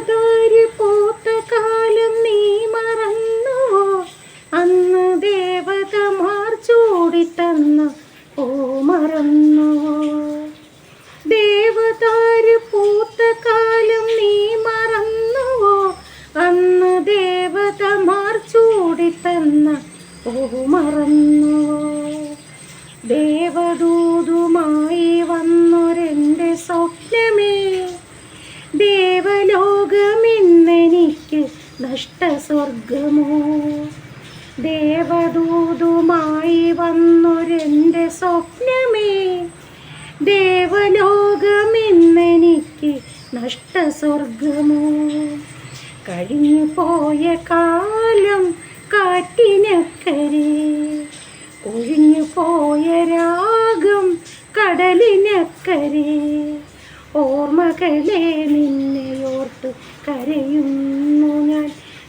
ദേവതാരി പോത്ത കാലം നീ മറന്നുവോ അന്ന് ദേവതമാർ ചൂടിത്തന്ന ഓ മറന്നുവോ ദേവതാര് പൂത്ത കാലം നീ മറന്നുവോ അന്ന് ദേവതമാർ ചൂടിത്തന്ന ഓ മറന്നുവോ ദേവദൂതുമായി നഷ്ടസ്വർഗമോ ദേവദൂതുമായി വന്നൊരെന്റെ സ്വപ്നമേ. ദേവലോകമെന്നെനിക്ക് നഷ്ടസ്വർഗമോ കഴിഞ്ഞു പോയ കാലം കാറ്റിനക്കരെ. ഒഴിഞ്ഞു പോയ രാഗം കടലിനക്കരെ. ഓർമ്മകളെ നിന്നെ ഓർത്ത് കരയുന്നു ഞാൻ.